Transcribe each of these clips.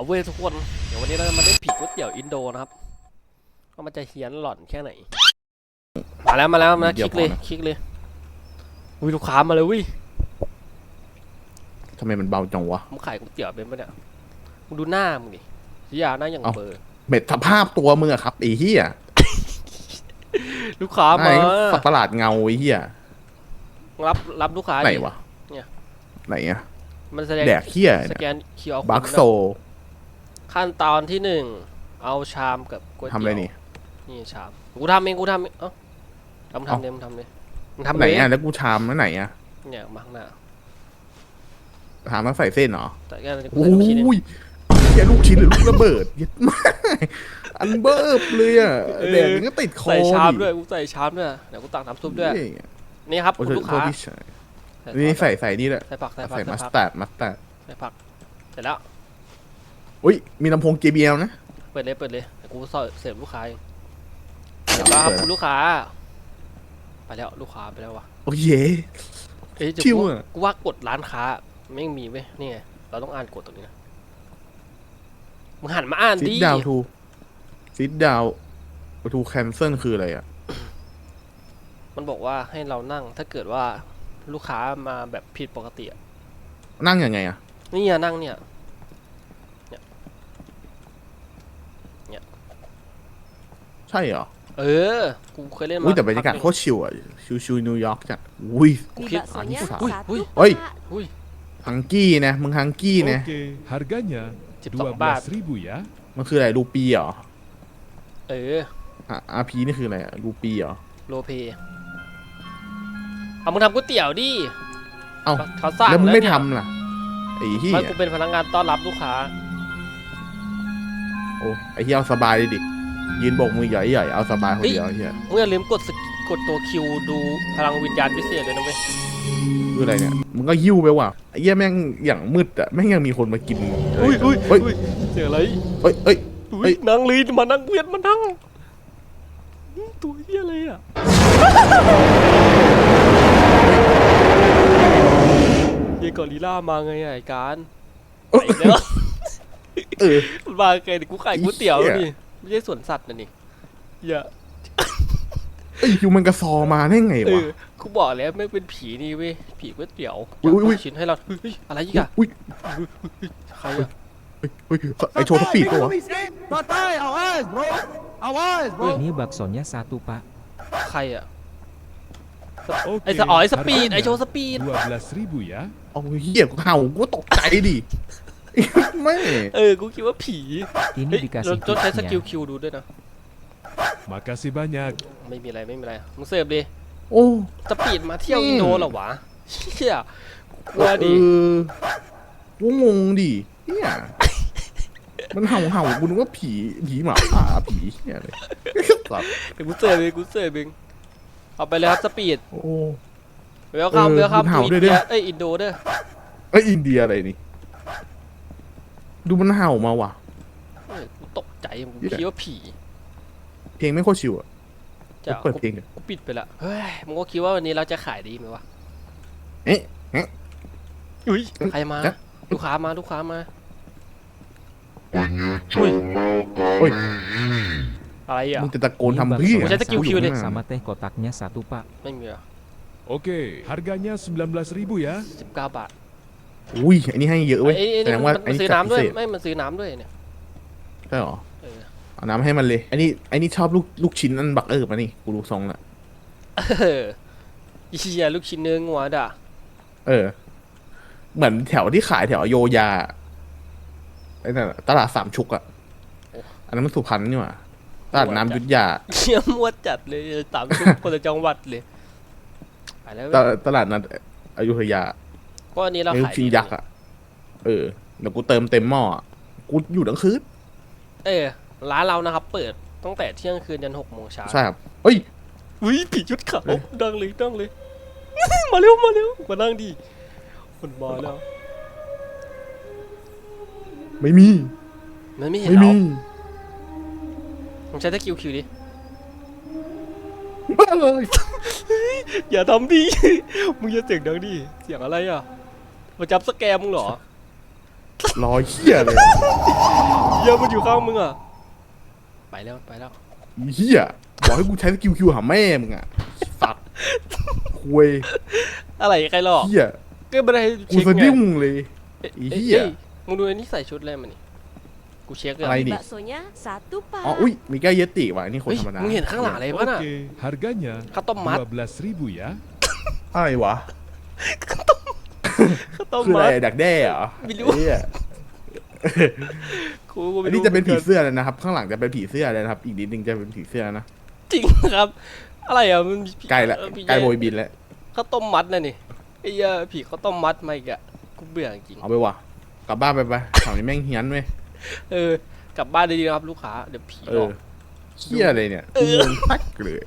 เอาเว้ยทุกคน เดี๋ยววันนี้เราจะมาเล่นผีก๋วยเตี๋ยวอินโดนะครับว่ามันจะเฮี้ยนหล่อนแค่ไหน มาแล้วมาแล้วมาเดี๋คยลิวกเลยพอนะคลิกเลยวิลูกค้ามาเลยวิทำไมมันเบาจังวะมึงขายก๋วยเตี๋ยวเป็นปะเนี่ยมึงดูหน้ามึงดิสียาหน้าอย่างเอ้าเบอร์เม็ดสภาพตัวมึงอะครับไอ้เหี้ยลูกค้าไอ้มาสัตว์ประหลาดเงาไอ้เหี้ยรับรับลูกค้าไหนดิวะเนี่ยไหนอะมันแสดงแดกเหี้ยสเนี่ยแกนคิวอาบักโซ ขั้นตอนที่หนึ่งเอาชามกับก๋วยเตี๋ยวทำอะไรนี่นี่ชามกูทำเองกูทำเองเอ้าเอามึงทำเลยมึงทำเลยมึงทำไหนเลยอะแล้วกูชามแล้วไหนอะเนี่ยมาข้างหน้าถามมาใส่เส้นเหรอแต่แค่นี้กูโอ้ใส่ลูกชิ้นเองยเหี้ยลูกชิ้นหรือลูกระเบิดเหี้ย็ดมากอันเบิบเลยอะแดกมันก็ติดคอใส่ชามดิด้วยกูใส่ชามด้วยเดี๋ยวกูตักน้ำซุปด้วยเหี้ยนี่ครับโอ้คุณโหลูกโทค้าษที่ใส่นี่ใส่ใส่นี่แหละใส่ผักใส่ผักใส่ใส่มัสผักตาร์ดมัสตาร์ดใส่ผักเสร็จแล้ว อุ้ย มีลำโพง JBL นะ เปิดเลยเปิดเลยเดี๋ยวกูเสิร์ฟเสิร์ฟลูกค้าเองเสร็จแล้วครับเปิดคุณลูกค้า ไปแล้วลูกค้าไปแล้ววะโอ้ยเย่เอ้ยเดี๋ยวชิวกูอะ กูว่ากดร้านค้าไม่มีเว้ยนี่ไงเราต้องอ่านกดตรงนี้นะมึงหันมาอ่านซิดิดดาวทูซิดดาวทูแคนเซิลคืออะไรอะมันบอกว่าให้เรานั่งถ้าเกิดว่าลูกค้ามาแบบผิดปกติอะนั่งยังไงอะนี่อะนั่งเนี่ย ใช่เหรอเออ กูเคยเล่นมาอุ้ยแต่บรรยากาศพัหโคตรชิลอะชิลชิลนิวยอร์กจัดอุ้ยกู Mie คิด baksonya อุ้, satu, อุ้ย Oi. Pak. อุ้ย ฮังกี้นะมึงฮังกี้นะ Oke, harganya สิบสองบาท12.000 ya. มันคืออะไรรูปีเหรอเอออาร์พีนี่คืออะไรอะรูปีเหรอ โลเปเอามึงทำก๋วยเตี๋ยวดิเอ้า เขาสั่งแล้วมึงไม่เนี่ยทำล่ะไอ้เหี้ยไม่กูเป็นพนักงานต้อนรับลูกค้าโอ้ไอ้เหี้ยเอาสบายเลยดิ ยืนโบกมือใหญ่ๆเอาสบายคนเดียวไอ้เหี้ยมึงอย่าลืมกดสกิกดตัวคิวดูพลังวิญญาณพิเศษเลยนะเว้ยคืออะไรเนี่ยมึงก็ยิ้วไปว่ะไอ้เหี้ยแม่งอย่างมืดอะแม่งยังมีคนมากินอุ้ยอุ้ยเฮ้ยอุ้ยเสียงอะไรเฮ้ยเฮ้ย อุ้เฮ้ยย นางลีนมานั่งเวียนมานั่งอืมตัวเฮียอะไรอะเฮียกอริลล่ามาไงอะไอ้การเอ้ยไปแล้วเออ มันมาไงเดี๋ยวกูขายก๋วยเตี๋ยวไอ้เหี้ยนี่ ไม่ใช่สวนสัตว์นะนี่อย่าไอ้ยูมันกระซอมาได้ไงเอวะ อกูบอกแล้วไม่เป็นผีนี่เว้ยผีก๋วยเตี๋ยวอุ๊ยอุ๊ยอุ๊ย ชิ้นให้เราเฮ้ยเฮ้ยอะไรอีกอะอุ้ยใครอะเฮ้ยเฮ้ยไอ้โชว์สปีดปะวะ Santai, awas bro, awas bro. Ini baksonya satu pak. ใครอะ Oke, ไอ้สอ๋อไอ้สปีด harganya ไอ้โชว์สปีด 12.000 ya. เอาเหี้ยกูเห่ากูตกใจดิ ไม่เออ กูคิดว่าผี Ini เฮ้ย dikasih เราต้องใช้สกิล tipsnya. คิวดูด้วยนะ Makasih banyak. ไม่มีอะไรไม่มีอะไร มึงเสิร์ฟดิโอ้ สปีดมาเที่ยวอืมอินโดเหรอวะเฮียกลัวดิ เออกูงงดิเนี่ยมันเห่าเห่ากูนึกว่าผีผีหมาป่าผีเหี้ยเลยสัตว์เดี๋ยวกูเสิร์ฟเองกูเสิร์ฟเองเอาไปเลยครับสปีดโอ้ เวลคัมเออเวลคัมคุณเห่าอินด้วยเดีดิยเอ้ยอินโดเด้อไอยอินเดียอะไรนี่ ดูมันเห่ามาว่ะ เออกูตกใจกูเหี้ย คิดว่าผีเพลงไม่งโคตรชิวอะจะเปิดเพลงอะกูปิดไปละเฮ้ยมึงก็คิดว่าวันนี้เราจะขายดีไหมวะเอ๊ะเอ๊ะอุ้ยใครมา จ๊ะ ลูกค้ามาลูกค้ามาโอ้ยอะไรอะ มึงจะตะโกน Ini ทำเพื่อ Saya baksonya tak kiu kiu satu deh. sama teh kotaknya satu pak. ไม่มีอะ Oke, harganya 19.000 ya. สิบเก้าบาท อุ้ยอันนี้ให้เยอะเว้ยไอ้ไอ้แสนี่ดงมัว่านอันมันนี้ซื้อจัดน้ำพิด้วยเศษไม่มันซื้อน้ำด้วยเนี่ย ใช่หรอเออ เอาน้ำให้มันเลยอันนี้อันนี้ชอบลูกลูกชิ้นอันบักเออร์มานี่กูรู้ทรงละเอออีเหี้ยลูกชิ้นเนื้องัวด่ะเออ เหมือนแถวที่ขายแถวโยยาไอ้นั่นอะตลาดสามชุกอะอันนั้นมันสุพรรณนี่หว่าตลาดน้ำยุทธยาเชี่ยมวดจัดเลยสามชุดคนละจังหวัดเลยไปแล้วตลาดตลาดนัดอยุธยา ก็อันนี้เราไอ้ลูขากยชิ้นยักษ์อะ เออเดี๋ยวกูเติมเต็มหม้ออะกูอยู่ทั้งคืนเออ ร้านเรานะครับ เปิดตั้งแต่เที่ยงคืนยันหกโมงเช้าใช่ครับเฮ้ย อุ้ยผีชุดขาวเอ้ยดังเลยดังเลย มาเร็วมาเร็วมานั่งดิคนมาแล้วไม่มี มันไม่เห็นไม่เรามีมึงใช้ตะคิวคิวดิบ้าเลยอย่าทำดิ มึงอย่าเสียงดังดิเสียงอะไรอะ มาจับสแกมมึงเหรอรอยเขี้ยเลยเหี้ยมันอยู่ข้างมึงอะ ไปแล้วไปแล้วเฮียบอกให้กูใช้สกิลคิวหาแม่มึงอะสัตว์คุยอะไรใครหลอกเฮียก็ไม่ได้กูเช็คสะไงดุ้งเลยเอ๊ะไอ้เอ๊ะเหี้ยเอ้ยมึงดูไอ้นี่ใส่ชุดอะไรมานี่กูเช็คเลยอะไรดิ Baksonya satu, Pak. อ๋ออุ้ยมีแก้วเยติว่ะอันนี่คนเฮ้ยธรรมดามึงเห็นข้างหลังอะไรปะน่ะ Oke, harganya ข้าวต้มมัด12.000 ya. อะไรวะ ข้าวต้ม คืออะไรมัดดักแด้เหรอไม่รู้ไอ้เหี้ยกูก็ไม่อันรู้นี้จะเป็นผีหมือกัเสื้อเลยนะครับ ข้างหลังจะเป็นผีเสื้อเลยนะครับ อีกนิดนึงจะเป็นผีเสื้อนะจริงครับ อะไรอะมันมีผีใกล้ละเออผีใกล้โบยบินแล้วข้าวต้มมัดน่ะนี่ไอ้เหี้ยผีข้าวต้มมัดมาอีกอะกูเบื่อจริงเอาไปว่ะกลับบ้านไปไปแถวนี้แม่งเฮี้ยนเว้ยเออกลับบ้านดีๆนะครับลูกค้าเดี๋ยวผีเอหลออก เฮี้ยอะไรเนี่ยเอกูองงตักเลย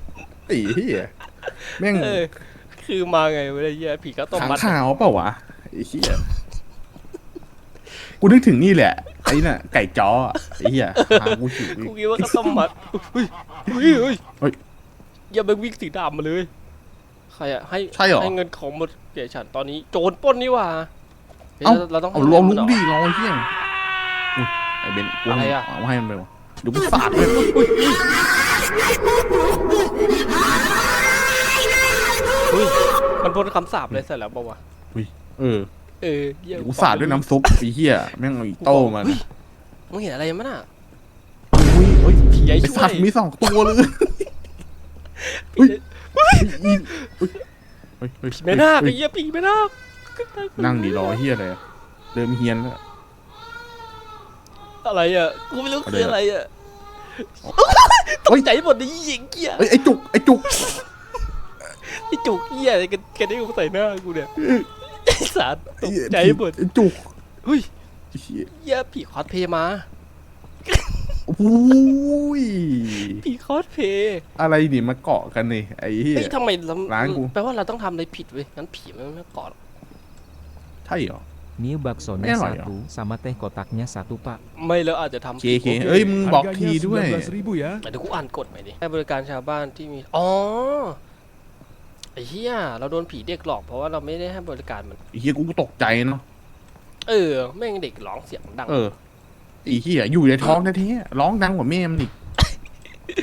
ไอ้เฮี้ยแม่งเออ คือมาไงวะไอ้เหี้ยผีข้าวต้มขังมัดข่าวเปล่าวะไอ้เฮี้ยกูนึกถึงนี่แหละไอ้น่ะไก่จ้ออะไอ้เหี้ยหากูหิวอีกูกคิดว่าข้าวต้มมัดเฮ้ยเฮ้ยเฮ้ยเฮ้ย อย่าไปวิ่งสีดำมาเลย ใครอะให้ใช่เหรอ ให้เงินของหมดเกี่ยฉันตอนนี้โจรปล้นนี่หว่าฮ้ยเอ้าเราต้องเอาให้ลองงิลุนกมันเหรอดิลองไอ้เฮี้ยอุ๊ยไอ้เบนกูอะไรอะเอาให้มันไปวะเดี๋ยวกูสาดเลยเมันพ้นคำสาปเลยเสร็จแล้วบอกว่าวะเออเออเหี้ยเดี๋ยวกูสาดด้วยน้ำซุปไอ้เหี้ยแม่งเอาอีโต้มันเฮ้ยมึงเห็นอะไรมั้ยน่ะ อุ้ยเฮ้ยผีใหญ่ไอ้ช่วสัยตว์มีสองตัวเลยเฮ้ยเฮ้ยเฮ้ยเฮ้ยเฮ้ยผีแม่นาคเฮ้ไอ้ยเหี้ยผีแม่นาคนั่งดีรอเหี้ยอะไรอะเริ่มเฮียนแล้ว อะไรอะกูไม่รู้อะไรคืออะอะไรอะตเฮ้กยใจหมดไอ้เหี้ยเหี้ยเฮ้ยไอ้จุกไอ้จุก ไอ้จุกเหี้ยอะไรกันแกได้กูใส่หน้ากูเนี่ยไอ้สารตกใจหมดไอ้จุกเฮ้ยไอ้เหี้ยเหี้ยผีคอสเพลย์มาโอ้ยผีคอสเพลย์อะไรนี่มาเกาะกันนี่ไอ้เหี้ยเฮ้ยทำไมเราร้านกูแปลว่าเราต้องทำอะไรผิดเว้ยงั้นผีมันไม่กอดใช่เหรอ Mie baksonya Enak ya? satu, sama teh kotaknya satu, Pak. ไม่แล้วอาจจะทำเคผิดเคเอ้ยมึงบอกที Harganya ด้วย19.000 ya. แต่เดี๋ยวกูอ่านกฎใหม่ดิให้บริการชาวบ้านที่มี อ๋อ ไอ้เหี้ยเราโดนผีเด็กหลอกเพราะว่าเราไม่ได้ให้บริการมัน ไอ้เหี้ยกูก็ตกใจเนาะเออแม่งเด็กร้องเสียงดัง เออไอ้เหี้ยอยู่ในท้องแท้ๆร้องดังกว่าแม่มันอีก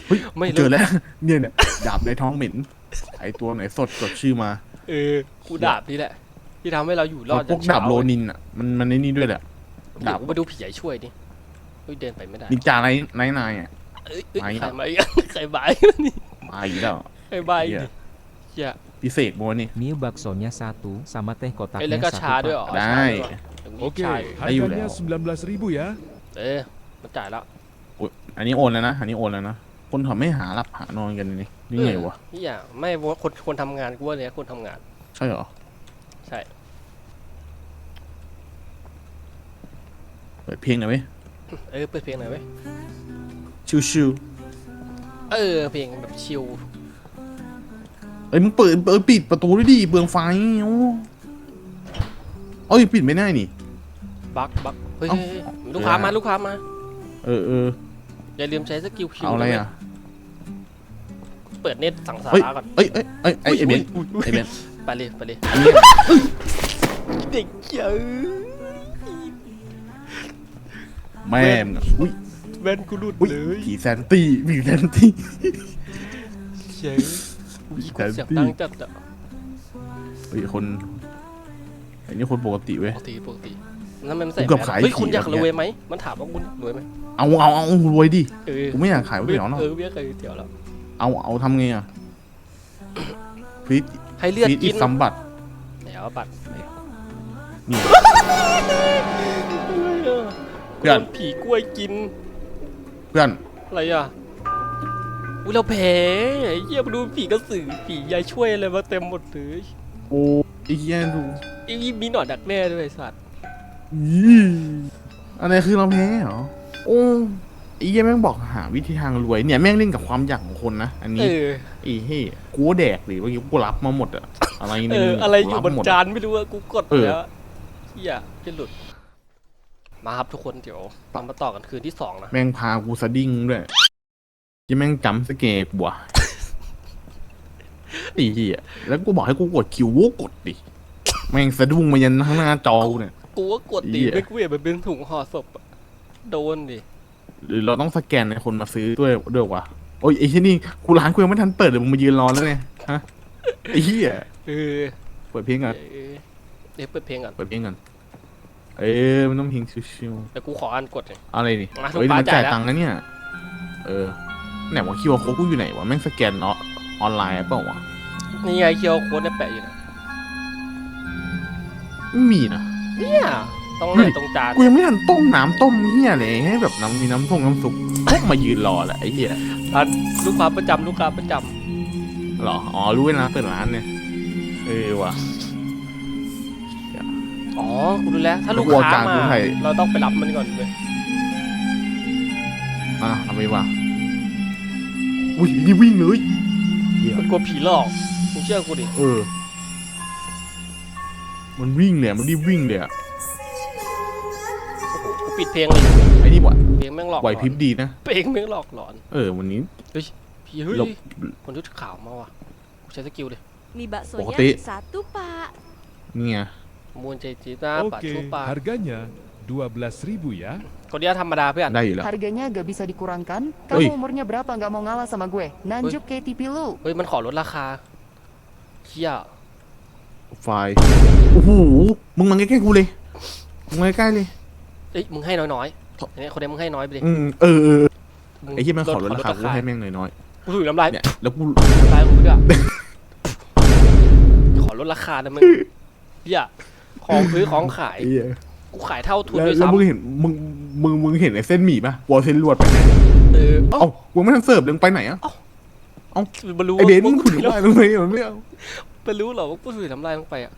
เฮ้ยไม่ เจอแล้ว เนี่ยเนี่ยดาบในท้องเหม็นไอตัวไหนสดกดชื่อมาเออกูดาบนี่แหละ ที่ทำให้เราอยู่รอดพวกดาบโลนินอะมันมันในนี่ด้วยแหละเดี๋ยดาวบกูไปดูผีใหญ่ช่วยดิเฮ้ยเดินไปไม่ได้นินจาไรไนท์นายอะ เอ้ยเอ้ยไม่ ใครอะมาอีก ใครบายนี่มาอีกแล้ว ใครบายอีกเหี้ยนี่ เหี้ย พิเศษโมนี่ Mie baksonya satu, sama teh เอ้ยแล้ว kotaknya ก็ satu, ชาด้วยเหรอ Pak. ได้ชาด้วยเหรอ Oke, ชา Ayo, harganya Leo. 19.000 ya. เออมาจ่ายแล้วอุ๊ยอันนี้โอนแล้วนะ อันนี้โอนแล้วนะ คนเขาไม่หารับหานอนกันนี่นี่ไงวะ นี่อย่างไม่ว่าคนคนทำงานกูว่าเนี่ยคนทำงาน ใช่เหรอ ใช่ เปิดเพลงหน่อยไหมเออเปิดเพลงหน่อยไหมชิวเออเพลงแบบชิลๆ เอ้ยมึงเปิดเปิดปิดประตูด้วยดิเบืองไฟโอ้เอ้ยปิดไม่ได้นี่ บักบักเฮ้ยเอ้าเฮ้ยเฮ้ยลูกค้ามาลูกค้ามา เออเอออย่าลืมใช้สกิลคิวเอาอะไรด้วยอะเปิดเน็ตสั่งสาเฮ้ยระก่อนเอ้ยเอ้ยเอ้ยไอ้ไอ้เบนอุ๊ยอุ๊ยไอ้เบนไปเลยไปเลยอันนี้เด็กเจ๋อแม่มึงอะอุ้ยแว่นกูหลุดอุ้ยเลยผีแซนตี้ผีแซนตี้เจ๋อ อุ้ยกูแต่เสียงพี่ดังจัดอะเฮ้ยคนอันนี้คนปกติเว้ยปกติปกติแล้วมันใส่กูเกือบแมสขายเฮ้ยผีคุณอยากแบบเนี้รยวยไหมมันถามว่าคุณรวยไหมเอาเอาเอารวยดิเออกูไม่อยากขายก๋วยเตี๋ยวเนาะเออเบี้ยเคยเตี๋ยวแล้วเอาเอาทำไงอะฟีดให้เลือดฟีดกิอินสซัมบัตไหนเอาบัตรไหนนี่เออเพื่อน โดผีกล้วยกินเพื่อนอะไรอะ อุ้ยเราแพ้ไอ้เหี้ยมาดูผีกระสือผียายช่วยอะไรมาเต็มหมดเลยโอ้ไอ้เหี้ยดูไอ้มีหนอนดักแน่ด้วยไอ้สัตว์อีอะไรคือเราแพ้เหรอโอ้ไอ้เหี้ยแม่งบอกหาวิธีทางรวยเนี่ยแม่งเล่นกับความอยากของคนนะอันเอนี้อไอ้เฮ้ยกูแดกหรือว่ากูรับมาหมดอะอะไรเอเนี่ยออะไรอยู่บนหมดจานไม่รู้อะกูกดเออแล้วเหี้ยจะหลุด มาครับทุกคนเดี๋ยวเรามาต่อกันคืนที่สองนะแม่งพากูสะดิ้งด้วย ยังแม่งจำสเกกว่ะไอ้เหี้ยแล้วกูบอกให้กูกดคิวกูกดดิแม่งสะดุ้งมายันข้างหน้าจอกูเนี่ย กูก็กดตีเหี้ยไม่กูเห็นมันเป็นถุงห่อศพอะโดนดิ หรือเราต้องสแกนให้คนมาซื้อด้วยด้วยวะโอ้ยไอ้ที่นี่กูร้านกูยังไม่ทันเปิดเลยมึงมายืนรอแล้วเนี่ยฮะไอ้เหี้ยเออเปิดเพลงก่อนเออเดี๋ยวเปิดเพลงก่อนเปิดเพลงก่อนเอ้ยมันต้องเพลงชิวเดี๋ยวกูขออ่านกฎหน่อยๆอะไรนี่มาเฮ้ยลูกค้ามันจ่ายจ่ายแล้ว ตังค์นะเนี่ย เออ ไหนวะคิวโค้ดกูอยู่ไหนวะแม่งสแกนอออนไลน์เปล่าวะนี่ไงเคียวโค้ดได้แปะอยู่นะไม่มีนะเนี่ยต้องเลยตรงจานกูยังไม่ทันต้มน้ำต้มเหี้ยเลยให้แบบน้ำมีน้ำทงน้ำซุปพวกมายืนรอแหละไอ้เหี้ยอันลูกค้าประจำลูกค้าประจหรออ๋อรู้ไว้นะเปิดร้านเนี่ยเออว่ะำอ๋อกูรู้แล้ว ถ้าลูกกูเอาค้าจานมากูให้เราต้องไปรับมันก่อนเลย อะทำไมวะ อุ้ยนี่วิ่งเลยเหี้ยมันกลัวผีหลอกมึงเชื่อกูดิ เออ มันวิ่งเลยอะมันรีบวิ่งเลยอะโอ้โหกูปิดเพลงเลย ไอ้นี่บ่ะเพลงแม่งหลอกไหวพริบดีนะ เพลงแม่งหลอกหลอนเออ วันนี้ พี่เฮ้ยเราคนชุดขาวมาว่ะ กูใช้สกิลเลย Mie baksonya Pokoknya- satu, Pak. นี่ไงมูนเจจิต้าปะ Oke, ชูปะ harganya 12.000 ya. คนเดียวธรรมดาเพื่อนได้อยู่แล้ว Harganya agak bisa dikurangkan? Oi. Kamu umurnya berapa nggak mau ngalah sama gue? Nanjuk kayak tipi lu. เฮ้ยมันขอลดราคาเชี่ยไฟล์โอ้โห มึงมาใกล้ๆกูเลย มึงมาใกล้ๆเลย เอ้ย มึงให้น้อยๆอันนี้คนเดียวมึงให้น้อยไปดิอืมเออเออมึงไอ้ที่มันขอลดราคาลกูให้แม่งน้อยกูถูกน้ำลายๆเนี่ยแล้วกูน้ำลายกูด้วยขอลดราคานะมึงเหี้ยของซื้อของขายไอ้เหี้ย กูขายเท่าทุนแล้วด้วยแล้วมึงซ้ำเห็นมึงมึงมึงเห็นไอ้เส้นหมี่ปะวอลเส้นลวดไปไหนเออเอ้าเอ้ากูไม่ทันเสิร์ฟเลยมึงไปไหนอะมันรู้ไอเบนซ์มึงว่าขุดได้ลงไปมันไม่เอามันรู้เหรอว่ากูถือน้ำลายลงไปอะ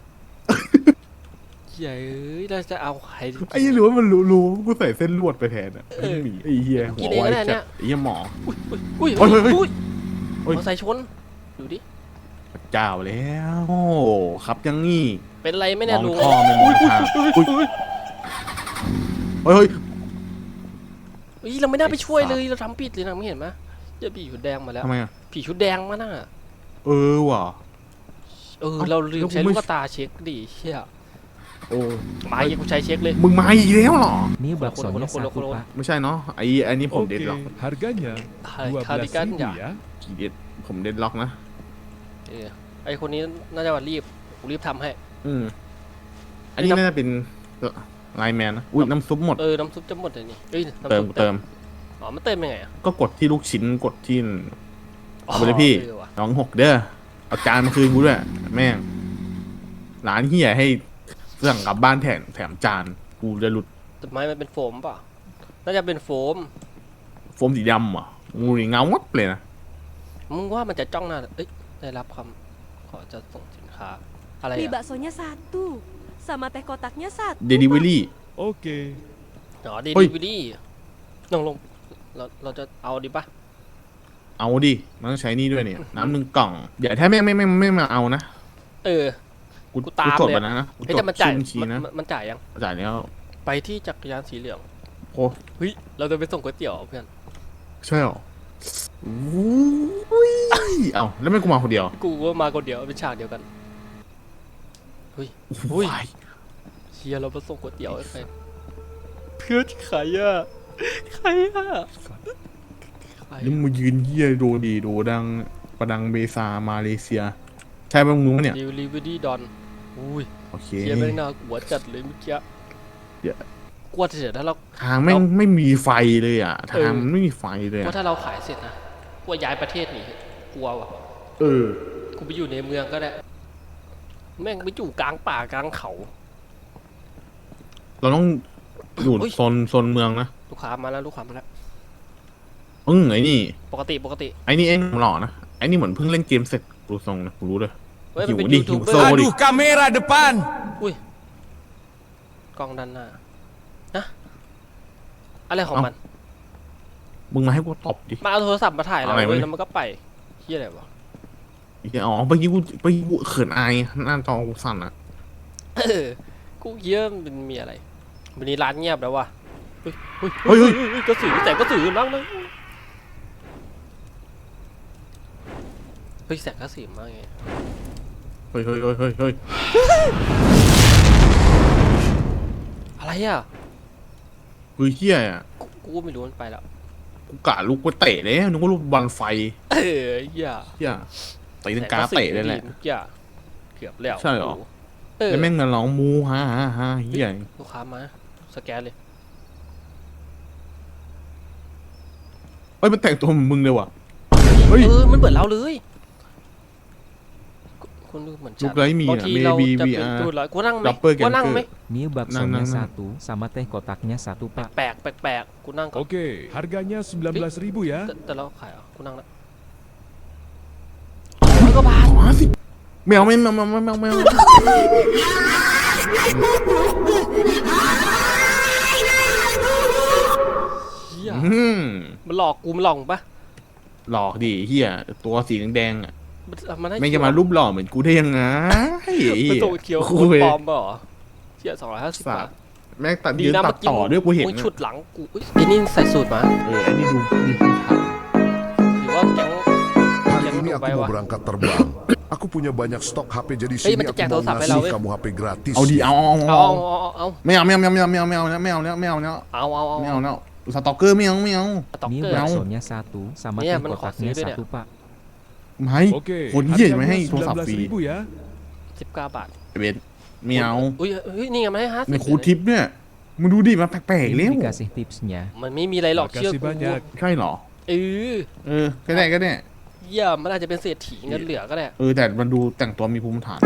เหี้ยเอ้ยเราจะเอาใครไอ้เหี้ยหรือว่ามันรู้รู้ว่ากูใส่เส้นลวดไปแทนอะเออเส้นหมี่ไอ้เหี้ยหักิวนเองไวก็ได้จัเนี่ดย ไอ้เหี้ยหมอ อุ้ยอุ้ยเฮ้ยเฮ้ยเฮ้ยอุ้ยเฮ้ย มอไซค์ชนดูดิเจ้าแล้ว ครับยังงี้เป็นไรไหม่เนี่ยมองลุงท่อไม่มองทางอุ้ยอุ้ยอุ้ย เฮ้ยเฮ้ยอุ้ยเราไม่น่าไปช่วยไอ้สัเลสยเราทำผิดเลยนะไม่เห็นไหมเจอผีชุดแดงมาแล้วทำไมอะผีชุดแดงมาน่ะเออว่ะเออเอ้าเราลืมแล้วกูใช้ไม่ลูกตาเช็คดิเชี่ยโอ้มาอีกกูใช้เช็คเลยมึงมาอีกแล้วเหรอ Mie Kulo, kulo, baksonya kulo, kulo, satu, kulo. Pak. ไม่ใช่เนาะไอ้ไอ้นี่ผมเด็ด Oke, ล็อก harganya คาริกันอย่า12.000 ya. กี่เด็ดผมเด็ดล็อกนะเออไอคนนี้น่าจะว่ารีบกูรีบทำให้ อืมอันนี้น้ำน่าจะเป็น ไลน์แมนนะอุ้ยน้ำซุปหมด เออน้ำซุปจะหมดเลยนี่เอ้ยน้ำเติมซุปเติม อ๋อมันเติมยังไงอะก็กดที่ลูกชิ้นกดที่เอาไปเลยพี่ออว่ะน้องหกเด้อเอาจานมาคืนกูด้วยแม่งร้านเฮียให้สั่งกลับบ้านแถมแถมจานกูจะหลุดแต่ไม้มันเป็นโฟมเปล่ะน่าจะเป็นโฟม โฟมสีดำเหรอะงูนี่เงาวัดเลยนะมึงว่ามันจะจ้องหน้าเอ้ยได้รับคำขอจะส่งสินค้า อะไร Mie อะ baksonya satu. Sama teh kotaknya satu. เดลิเวอรี่ Oke, อ๋อเดเฮ้ยลิเวอรี่ลงลงเราเราจะเอาดีปะเอาดิมันต้องใช้นี่ด้วยเนี่ย น้ำหนึ่งกล่องอย่าถ้าแม่งไม่ไม่ไม่ไม่มาเอานะเออ กูกูตามจดเลยไปนะนะกูเฮ้ยจแต่ดมันจ่ายชื่อบัญชีนะมันมันจ่ายยัง จ่ายแล้วไปที่จักรยานสีเหลืองโอ้เฮ้ยเราจะไปส่งก๋วยเตี๋ยวเพื่อนใช่หรออุ้ยเอ้าแล้วไม่กูมาคนเดียว กูว่ามาคนเดียวเป็นฉากเดียวกัน เฮ้ยอุ้ยวายเชียร์เราไปส่งก๋วยเตี๋ยวให้ใครเพื่อนใครอะใครอะใครแล้วมึงยืนเยี่ยโดดีโดดังประดังเบซามาเลเซีย ใช่ป่ะมึงเนี่ยดิวลิเวอรี่ดอนอุ้ยโอเคเชียร์แม่งน่ากลัวจัดเลยเมื่อกี้เดี๋ยวกลัวเสียถ้าเราทางแม่งไม่มีไฟเลยอะเออทางมันไม่มีไฟเลยกลัวอะถ้าเราขายเสร็จนะกลัวย้ายประเทศหนีกลัวว่ะเออกูไปอยู่ในเมืองก็ได้ แม่งไปอยู่กลางป่ากลางเขา เราต้องอยู่อุ๊ยโซนโซนเมืองนะลูกค้ามาแล้วลูกค้ามาแล้วอืมไอ้นี่ ปกติปกติไอ้นี่เองหล่อนะ ไอ้นี่เหมือนเพิ่งเล่นเกมเสร็จดูทรงนะกูรู้เลย เฮ้ยมันเป็นหิวดิยูทูบเบหิอวโซ่ ร์ดิ kamera depan. กล้องด้านหน้านะอะไรของมัน มึงมาให้กูตบดิ มาเอาโทรศัพท์มาถ่ายเราอะไรวะเว้ยเนี่ย แล้วมันก็ไปเฮียอะไรวะไอ้ เหี้ยอ๋อเมื่อกี้กูเมื่อกี้กูเขินอายหน้าจอกูสั่นอะเออกูเยี่ยมมันมีอะไร วันนี้ร้านเงียบแล้วว่ะเฮ้ยเฮ้ยเฮ้ยเฮ้ยเฮ้ยกระสือแสงกระสือนั่งนั่งเฮ้ยแสงกระสือมากไงเฮ้ยเฮ้ยเฮ้ยเฮ้ยเฮ้ยอะไรอะคือเฮียอะกกูก็ไม่รู้มันไปแล้ว กูกะลูกกูเตะเลยนึกว่าลูกบอลไฟเออเหี้ย เฮียเตะตังกาเตะเลยแหละเหี้ยเกือบแล้วใช่เหรอ เออแล้วแม่งเงินร้องมูฮ่าฮ่าฮ่าเฮียลูกค้ามา สแกนเลย เอ้ยมันแต่งตัวเหมือนมึงเลยว่ะ เฮ้ย เออ มันเหมือนเราเลย คุณดูเหมือนลูฉักไรมีบางอะทีเมเราบีจะบีเป็นอาตูดร้อยกูนั่งไหม Dapper กูนั่งไหม Mie Nang, baksonya nang, nang. satu sama teh kotaknya satu pak. แปลกแปลกแปลกกูนั่งก่อน Oke, harganya 19.000 ya. แต่แต่เราขายเหรอกูนั่งแล้วร้ อยกว่าบาทขอสิแมวไม่แมวแมวแมวแมวเหี้ยอืมมันหลอกกูมันหลอกมึงปะหลอกดิเฮียตัวสีแดงๆอะมันมันให้ไม่จะมารูปหล่อเหมือนกูได้ยังไงเฮีมันยส่งเคียวคุคนยปลอมเปล่าเหรอเชี่ยสองร้อยห้าสิบสับาตทว์แม่งตัดดียืนนะตัเมื่ดอกี้ต่อด้วยกูเห็นมึงนะฉุดหลังกูอุ๊ยไอ้นี่ใส่สูตรมาเออไอ้นี่ดูมีคำถามหรือว่าแก๊ง Hari Yang ini untuk aku bayar. mau berangkat terbang. Aku punya banyak stok HP jadi Eh, sini macam aku cek mau tahu sampai ngasih lah, weh. kamu HP gratis. เอาดี ya. เอาเอาเอาเอาเอาเอาเอาไม่เอาไม่เอาไม่เอาไม่เอาไม่เอาไม่เอาไม่เอาไม่เอาไม่เอาไม่เอาเอาเอาเอาไม่เอาแล้วสต็อกเกอร์ไม่เอาไม่เอาสต็อก Mie เกอร์ baksonya satu sama Iya, teh men kotaknya kosnya dia. satu pak. ไม่ Oke, คนเหี้ยจะไม่ให้ harganya โทรศัพท์ฟรี19.000 ya. สิบเก้าบาทเบนไม่เอาอุ้ยเฮ้ยนี่ไงมันให้ห้าสิบในคูทิปเนี่ยมึงดูดิมันแปลกๆ Ini แล้ว dikasih tipsnya. มันไม่มีอะไรหรอกเชื่อ Makasih กู banyak. ใช่เหรอ เออ เออก็ได้ก็ได้ เยี่ยมมันอาจจะเป็นเศรษฐีเงินเหลือก็ได้ เออแต่มันดูแต่งตัวมีภูมิฐาน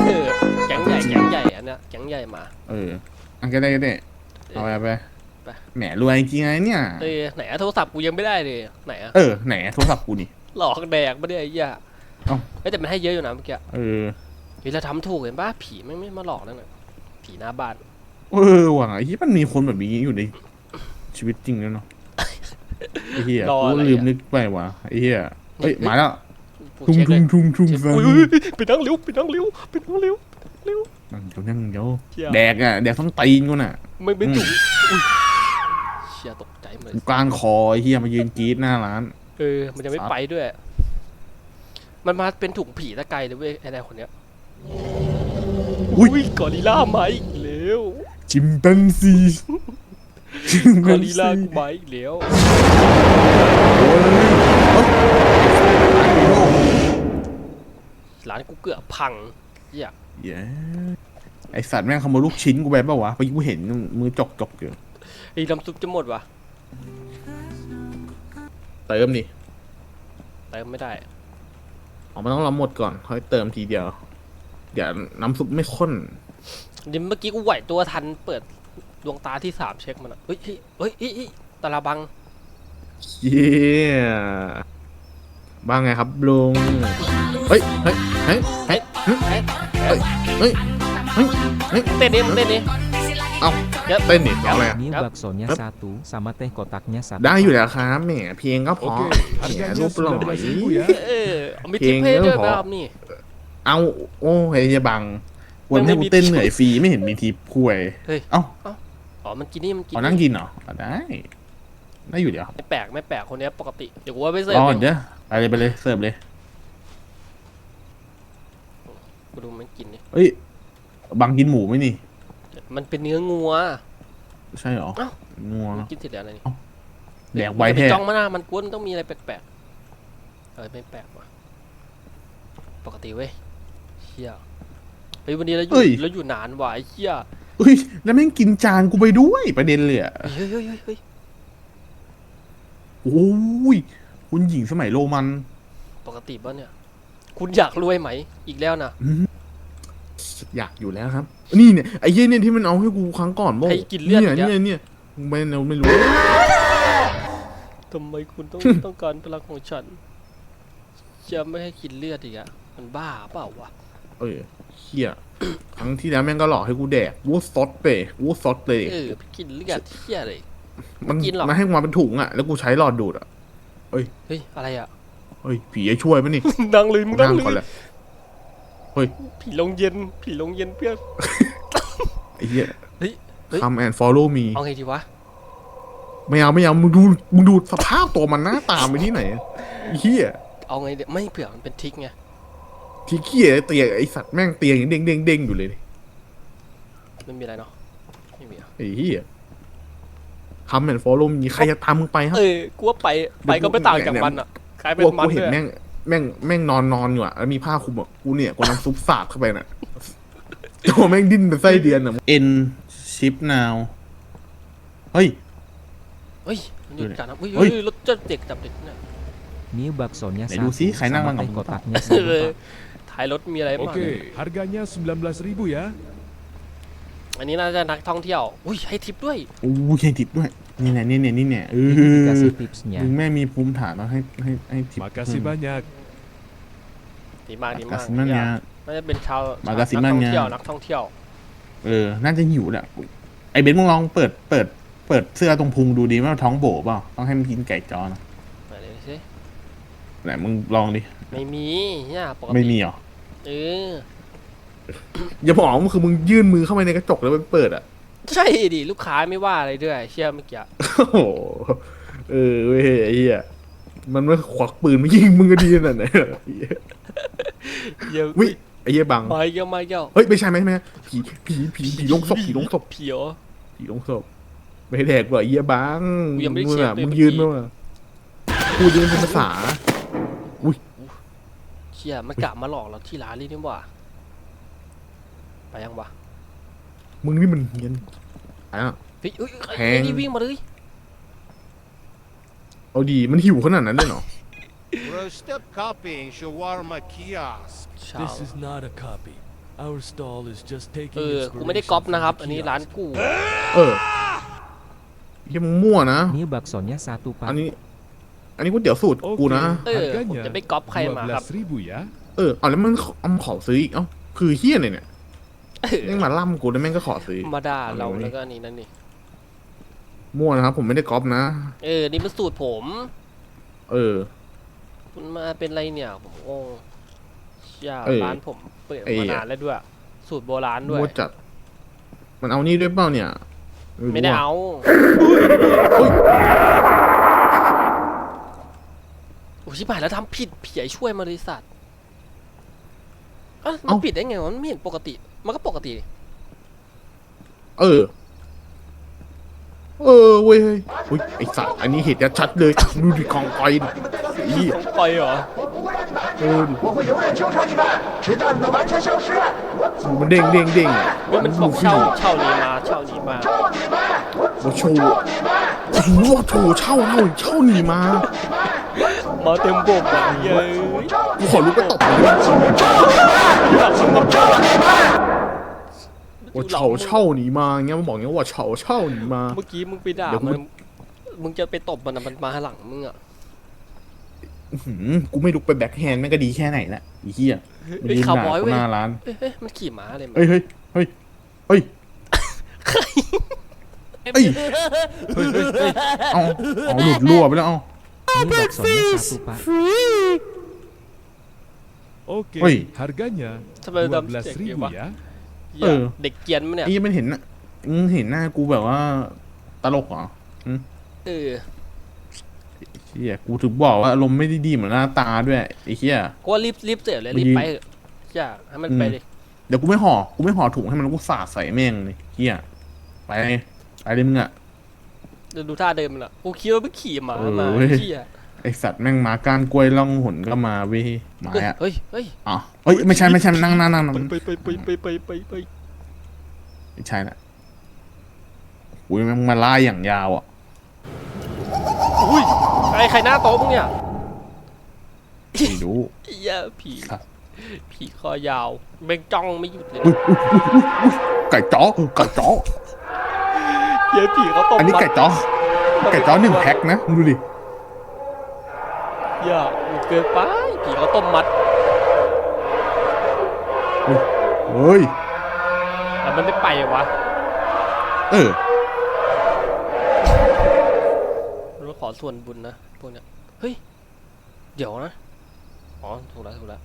เออแก๊งใหญ่แก๊งใหญ่อันเนี้ยแก๊งใหญ่มา เอออันก็ได้ก็ได้เอาไปเอาไปไป แหมรวยจริงๆไงเนี่ย เออไหนอะโทรศัพท์กูยังไม่ได้เลยไหนอะเออไหนโทรศัพท์กูนี่ หลอกแดกไม่ได้ไอ้เหี้ยเอ้า เอ้ยแต่มันให้เยอะอยู่นะเมื่อกี้เออเฮ้ยเราทำถูกเห็นปะผีไม่งไม่มาหลอกนั่นน่ะผีหน้าบ้าน เออว่ะไอ้ที่มันมีคนแบบนี้อยู่ในชีวิตจริงแล้วเนาะ ไอ้เหี้ยรอกูอะไรอะลืมนึกไปว่ะไอ้เหี้ยเฮ้ยมาแล้วกูทุ่งเช็คเลทุ่ยงทุ่งทุ่งเช็คฟังอุ้ยอุ้ยไปนั่งเร็วไปนั่งเร็วไปนั่งเร็วนั่งเดี๋ยวนั่งเดี๋ยวเชี่ยแดกอะแดกต้องตีนกูน่ะ ไม่ไม่อืมจุกอุ๊ยเชี่ยตกใจหมดเลกูยกลางคอไอ้เหี้ยมายืนกรีดหน้าร้าน เออ มันยังไม่ไปด้วย มันมาเป็นถุงผีตะไกลเลยเว้ยไอ้นายคนเนี้ย อุ้ยอุ้ยกอริลล่ามาอีกแล้วจิมแปนซีจิม กแปอนริลล่าซีกูมาอีกแล้วร้านกูเกือบพังเหี้ยเย้ไอสัตว์แม่งขโมยลูกชิ้นกูไปเปล่าวะไปกูเห็นมือจกจกๆอยู่ไอ้น้ำซุปจะหมดวะเติมดิเติมไม่ได้อ๋อมันต้องรอหมดก่อนค่อยเติมทีเดียว เดี๋ยวน้ำซุปไม่ข้นเดี๋ยวเมื่อกี้กูไหวตัวทันเปิด ดวงตาที่สามเช็คมันอะเฮ้ยเฮ้ยเฮ้ยเฮ้ยเฮ้ยตาลาบังเย้บ้างไงครับลุง เฮ้ย เฮ้ย เฮ้ย เฮ้ย เฮ้ย เฮ้ย เฮ้ย เฮ้ยเฮ้ยเต้นนี้มึงเต้นนี้เอ้าเดี๋ยวเต้นดิเอาอะไรอะ Mie Yap. baksonya Yap. satu sama teh kotaknya satu. ได้ Pak. อยู่แล้วครับแหมเพลงก็เพอ Oke, แหม harganya รูปหล่อ19.000 ya. เออเอามีทิปให้ด้วยไหมครับนี่ เอาโอ้เฮ้ยอย่าบังวันให้กูเต้นเหนื่อยฟรีไม่เห็นมีทีคุยเฮ้ย เอ้าอ๋ อ มันกินนี่มันกินขอนั่งกินเหรออะได้ได้อยู่เดี๋ยวไม่แปลกไม่แปลกคนเนี้ยปกติเดี๋ยวกูว่าไปเสิร์รฟอเอก่องนเด้อไปเลยไปเลยเสิร์ฟเลยกูดูมันกินนี่เอ้ยบังกินหมูไหมนี่ มันเป็นเนื้องัว ใช่เหรอเอ้างัวมันเนอะกินเสร็จแล้วอะไรนี่แดกไว้อย่าแท้ปจ้องมาหน้ามันกวนต้องมีอะไรแปลกๆเออไม่แปลกว่ะปกติเว้ยเชี่ยเฮ้ยวันนี้เราอยู่เราอยู่นานว่ะไอ้เชี่ย เฮ้ยแล้วแม่งกินจานกูไปด้วยประเด็นเลยอะเฮ้ยเฮ้ยเฮ้ยเฮ้ยโอ้ยคุณหญิงสมัยโรมัน ปกติป่ะเนี่ย คุณอยากรวยไหม อีกแล้วนะอยากอยู่แล้วครับ นี่เนี่ยไอ้เหี้ยเนี่ยที่มันเอาให้กูครั้งก่อนบอกให้กินเลือดเนี่ยอีกแล้วเนี่ยเนี่ยไม่เราไม่รู้ทำไมคุณต้อง ต้องการพลังของฉัน จะไม่ให้กินเลือดอีกอะมันบ้าเปล่าวะ เออเฮียครั้งที่แล้วแม่งก็หลอกให้กูแดกวูดซดไปวูดซดเลยเออไปกินเลือดเที่ยเลยมันกินหรอมันให้กูมาเป็นถุงอะแล้วกูใช้หลอดดูดอะเฮ้ยอะไรอะเฮ้ยผีจะช่วยปะนี่นั่งเลยมึงนั่นั่งงเลก่อนยเลยเฮ้ยผีลงเย็นผีลงเย็นเพื่อนไอ้เหี้ยเฮ้ยเฮ้ย come and follow me เอาไงดีวะไม่เอาไม่เอามึงดูมึงดูสภาพตัวมันหน้าตาไปที่ไหนอะไอ้เหี้ยเอาไงเดี๋ยวไม่เผื่อมันเป็นทริกไง ที่เกี้ยเตียงไอ้สัตว์แม่งเตียงยังเด้งเด้งเด้งอยู่เลยไม่มีอะไรเนาะไม่มีอะไอ้เหี้ยคำเหมือนโฟล์มีใครจะตามมึงไปครับเออกูว่าไปไปก็ไม่ต่างจากมันอะกลายเป็นกูมันกูเห็นด้วยแม่งแม่งแม่งนอนนอนอยู่อะแล้วมีผ้าคลุมอะกูเนี่ยกูน้ำซุปสาดเข้าไปน่ะตัวแม่งดิ้นเป็นไส้เดือนอะเอ็นชิปนาวเฮ้ยเฮ้ยมันอยู่การนะเฮ้ยเฮ้ยเฮ้ยรถจะเด็กจับเด็กเนี่ย New baksonya Nih, satu, Lucy, kayak nang sama nang teh kamu. kotaknya satu, เออ Pak. ท้ายรถมีอะไรบ้าง Oke, harganya 19.000 ya. อันนี้น่าจะนักท่องเที่ยว อุ้ยให้ทิปด้วย อู้ยให้ทิปด้วย นี่แน่นี่แน่นี่แน่เอ Ini อ dikasih tipsnya. มึงแม่มีภูมิฐานแล้วให้ให้ให้ทิป Makasih banyak. ดีมากดีมากกาซิมันเนี่ย น่าจะเป็นชาวมากาซิมันันท่องเนี่ยเที่ยวนักท่องเที่ยว เออ น่าจะหิวแหละ ไอเบนซ์มึงลองเปิดเปิดเปิดเสื้อตรงพุงดูดีว่าท้องโบเปล่าต้องให้มันกินไก่จอนะไหนเลยสิไหนมึงลองดิ ไม่มีเนี่ยปกติไม่มีเหรอ เออ อย่าบอกว่ามันคือมึงยื่นมือเข้าไปในกระจกแล้วไปเปิดอะ ใช่ดิลูกค้าไม่ว่าอะไรด้วย เชื่อเมื่อกี้โอ้โหเออเว้ยไอ้เหี้ยมันไม่ควักปืนมายิงมึงก็ดีขนาดไหนอะเยอะวิไอ้เหี้ยบัง มาเยอะมาเยอะเฮ้ยไม่ใช่ไม่ใช่ไม่ใช่ผีผีผีผีลงศพผีลงศพผีเหรอผีลงศพไม่แดกว่ะไอ้เหี้ยบังกูยังไม่ได้มึงเช็คอะเลยมึงเมื่อกี้ ยืนมาว่ะพูดยืนเป็นภาษา เชี่ยมันกะมาหลอกเราที่ร้านเลยนี่หว่า ไปยังวะมึงนี่มันเฮียนอะ เฮ้ยเอ้ยแพไอ้งนี่วิ่งมาเลยเอาดีมันหิวขนาดนั้นเลยเหรอ Bro, stop copying shawarma kiosk. ชาว This is not a copy. Our stall is just เอ taking อ กูไม่ได้ก๊อป inspiration นะครับ from อั the นนี้ kiosk. ร้านกู เออเฮียมึงมั่วนะ New baksonya satu, อัน Pak. นี้ อันนี้ก๋วยเตี๋ยวสูตร Oke, กูนะ เออผม harganya จะไม่ก๊อปใครมาครับ12.000 ya. เออเอาแล้วมันเอามาขอซื้ออีกเอ้าคือเฮียอะไรเนี่ยเออแม่งมาล่ำกูแล้วแม่งก็ขอซื้อมาด่าเราเอาเลยแล้วก็อันนี่นั่นนี่มั่วนะครับผมไม่ได้ก๊อปนะ เออ นี่มันสูตรผม เออ คุณมาเป็นไรเนี่ยผมงงเชี่ยเออร้านผมเปิดไอ้มานานแล้วด้วย สูตรโบราณด้วยมั่วจัด มันเอานี่ด้วยเปล่าเนี่ย ไม่ได้รู้ะเอาโอ้ชิ บหายแล้วทำผิดผีไอ้ช่วยมาเลยสัตว์เอ้ามันผิดได้ไงวะมันไม่เห็นปกติ มันก็ปกติดิเออ เออเว้ยเฮ้ยอุ๊ยไอสัตว์อันนี้เห็นชัดๆเลยดูดิกองไฟดิอีไปเหรอเออดิมันเด้งเด้งเด้งอะเฮ้ยมันบอกเช่าเช่านี้มาเช่านี้มาโอ้โชว์โอ้โหโชว์เช่าเท่าเช่าหนีมา มาเต็มบบอะเย้ยกูขอรู้ก็ตบเลยว่าเช่าเช่าหนีมาเงี้ยมันบอกเงี้ยว่าเช่าเช่าหนีมา เมื่อกี้มึงไปด่าเดี๋ยวกูมันมึงจะไปตบมันอะมันมาหลังมึงอะอื้อหือกูไม่ลุกไปแบ็คแฮนด์แม่งก็ดีแค่ไหนละไอีเหี้ยมันเฮ้ยยืนคาวด่าบอยกูเว้ยหน้าร้านเอ้ยเอ้ยมันขี่ม้าเลยมั้เฮ้ยเฮ้ยเฮ้ยเฮ้ยเอ้ยเอาเอาหลุดรั่วไปแล้วเอา New baksonya satu, Pak. Oke, Woi. harganya ทำไมดำเสียงเยอะ12.000วะ ya. เหี้ยเออ เด็กเกรียนมั้ยเนี่ยไอ้ยังมันเห็นน่ะมึงเห็นหน้ากูแบบว่า ตลกเหรอเออ เฮียกูถึงบอกว่าอารมณ์ไม่ได้ดีเหมือนหน้าตาด้วยไอ้เฮีย กูว่ารีบรีบเสียเลยมึงรีบยืนไปเถอะอย่าให้มันอืมไปเลยเดี๋ยวกูไม่ห่อ กูไม่ห่อถุงให้มันแล้วกูสาดใส่แม่งเลยเฮียไปไปเลยมึงอะ เดี๋ยวดูท่าเดิมมันอะกูคิดว่ามันขี่ม้าเออมาเว้ยเหี้ยไอสัตว์แม่งมาก้านกล้วยล่องหนก็มาเว้ยหมาเฮ้ยอะเฮ้ยเฮ้ยอ๋อเอ้ยไม่ใช่ไม่ใช่นั่งนั่งนั่งนั่งไปไปไปไปไปไปไปไม่ใช่ละอุ้ยแม่งมาไล่อย่างยาวอะอุ้ยไอ้ใครหน้าโต๊ะมึงเนี่ยไม่รู้ เหี้ยผีครับ ผีคอยาวเบ่งจ้องไม่หยุดเลยอุ้ยอุ้ยอุ้ยอุ้ยอุ้ยไก่จ้อไก่จ้อ เหี้ยผีเขาตบอันนี้มัดไก่จ้อไก่จ้อหนึ่งแพ็คนะมึงดูดิเหี้ยมันเกินไปผีเขาต้มมัดเฮ้ยแล้วมันไม่ไปวะเออเราขอส่วนบุญนะพวกเนี้ยเฮ้ยเดี๋ยวนะอ๋อถูกแล้วถูกแล้ว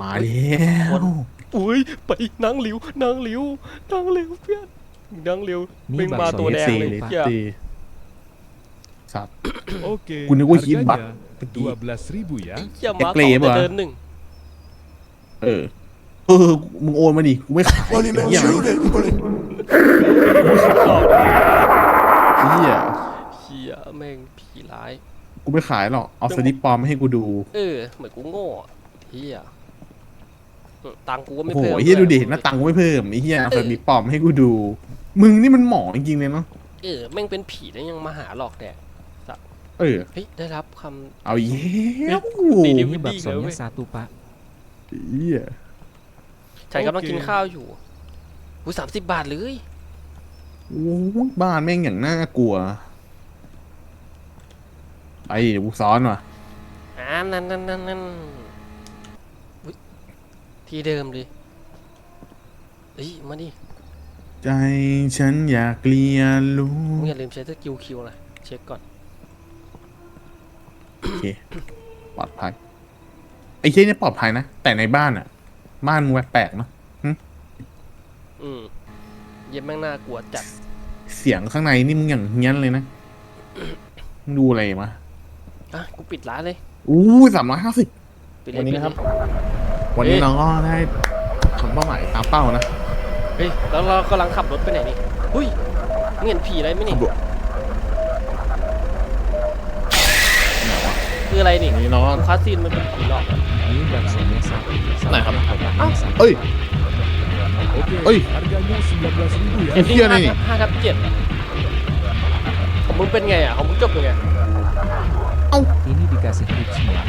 มาแล้วอุ้ยไปนั่งหลิวนั่งหลิวนั่งหลิวเพื่อน นั่งหลิวนี่เป็นมา bakso ตัวแดงเซเลยเลยเหี้ยเซสัตว์ Oke, Guna gua hibat. harganya 12.000 ya. เหี้ยมาเกรสองย์ปะแต่เดินหนึ่งเออ เออ มึงโอนมาดิกูไม่ขายไอ้เหี้ยเหี้ยแม่งผีร้าย กูไม่ขายหรอก เอาสลิปปลอมมาให้กูดู เออเหมือนกูโง่อะเฮียเออตังค์กูก็ไม่โอ้โหเพิ่มไอ้เฮียดูดิวยหน้าตังค์กูไม่เพิ่มไอ้เฮียเอาสลิปปลอมให้กูดู มึงนี่มันหมอจริงๆเลยเนาะเออแม่งเป็นผีแล้วยังมาหาหลอกแดกเออ เฮ้ยได้รับคเอาเย้วดีดิ Ini baksonya satu pak เฮียำฉันกำลังกินข้าวอยู่อุ้ยสามสิบบาทเลยโอ้ยบ้านแม่งอย่างน่ากลัวไปเดี๋ยวกูซ้อนว่ะอ่านั่นนั่นนั่นนั่นอุ๊ยที่เดิมเลยเฮ้ยมาดิ ใจฉันอยากเรียนรู้ มึงอย่าลืมใช้สกิลคิวนะเช็คก่อน โอเค ปลอดภัย ไอ้เชี่ยเนี่ยปลอดภัยนะ แต่ในบ้านอะบ้านมึงแปลกๆเนาะอืมเย็บแม่งน่ากลัวจัด เสียงข้างในนี่มึงอย่างเงี้ยนเลยนะมึงดูอะไรมาอะ กูปิดร้านเลย อู้สามร้อยห้าสิบ ปิดเลยวันนี้ปิดนะครับเลยวันนี้เอ๊ะน้องก็ได้ทำเป้าหมายตามเป้านะเฮ้ยแล้วเรากำลังขับรถไปไหนนี่หุ้ยมึงเห็นผีอะไรไหมนี่ขับรถคืออะไรนี่วันนี้น้องก็ดูคาสซีนมันเป็นผีหลอกอะ Mie baksonya satu sama Nah, apa? kotaknya satu เอ้ย Oke, Oi. harganya 19.000 ya. ไอ้เหี้ยนี่นี่ห้าทับเจ็ดของมึงเป็นไงอะของมึงจบยังไง Ini dikasih tipsnya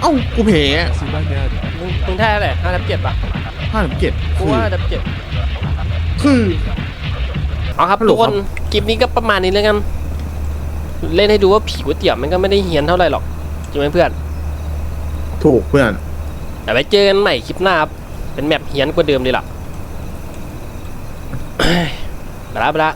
เอ้ากูเพ Terima kasih banyak. มึงมึงได้อะไรห้าทับเจ็ดปะ ห้าสิบเจ็ดกูคือว่าห้าทับเจ็ดคือ เอาครับฮัลโหลทุกคนครับ คลิปนี้ก็ประมาณนี้แล้วกัน เล่นให้ดูว่าผีก๋วยเตี๋ยวมันก็ไม่ได้เฮี้ยนเท่าไหร่หรอกจริงไหมเพื่อน ถูกเพื่อน แต่ไปเจอกันใหม่คลิปหน้าครับ เป็นแมปเฮี้ยนกว่าเดิมเลยล่ะไปละไปละ